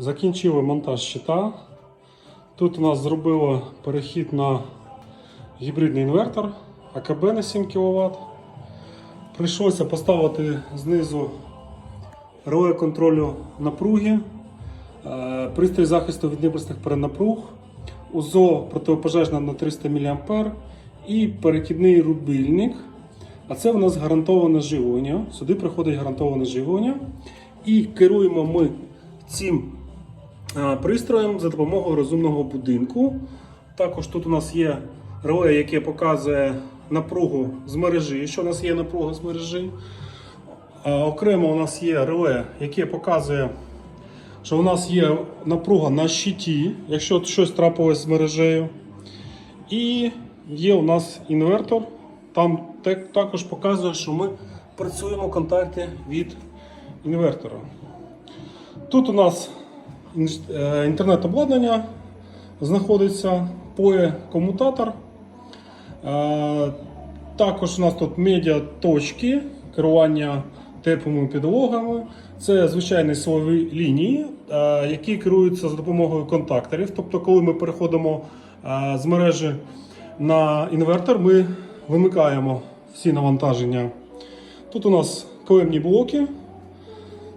Закінчили монтаж щита. Тут у нас зробили перехід на гібридний інвертор АКБ на 7 кВт. Прийшлося поставити знизу реле контролю напруги, е, пристрій захисту від небесних перенапруг, УЗО протипожежна на 300 мА і перекидний рубильник. А це у нас гарантоване живлення. Сюди приходить гарантоване живлення. І керуємо ми цим пристроєм за допомогою розумного будинку. Також тут у нас є реле, яке показує напругу з мережі, що у нас є напруга з мережі. А Окремо у нас є реле, яке показує, що у нас є напруга на щиті, якщо щось трапилось з мережею. І є у нас інвертор. Там також показує, що ми працюємо в контакті від інвертора. Тут у нас е, інтернет-обладнання знаходиться, POE комутатор. Е, Також у нас тут медіа точки керування теплими підлогами. Це звичайні силові лінії, е, які керуються за допомогою контакторів. Тобто, коли ми переходимо е, з мережі на інвертор, ми вимикаємо всі навантаження. Тут у нас клемні блоки.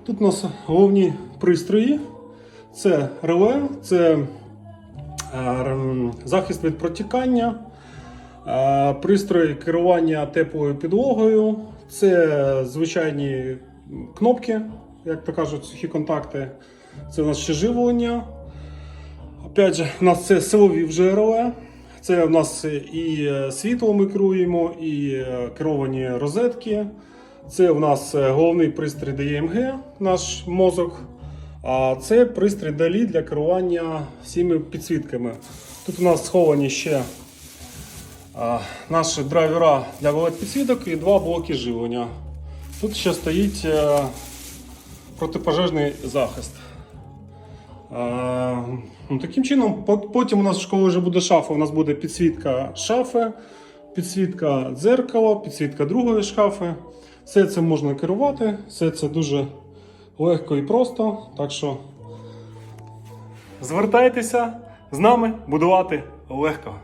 Тут у нас головні пристрої. Це реле, це е, захист від протікання, е, пристрої керування теплою підлогою, це звичайні кнопки, як то кажуть, сухі контакти. Це у нас ще. Опять же, у нас це силові вже реле. Це у нас і е, світло ми керуємо, і керовані розетки. Це у нас головний пристрій DMG, наш мозок. Це пристрій далі для керування всіми підсвітками. Тут у нас сховані ще наші драйвера для LED підсвіток і два блоки живлення. Тут ще стоїть е, протипожежний захист. Ну, таким чином, потім у нас, коли вже буде шафа, у нас буде підсвітка шафи, підсвітка дзеркала, підсвітка другої шафи. Все це можна керувати, все це дуже легко і просто. Так що звертайтеся з нами будувати легко.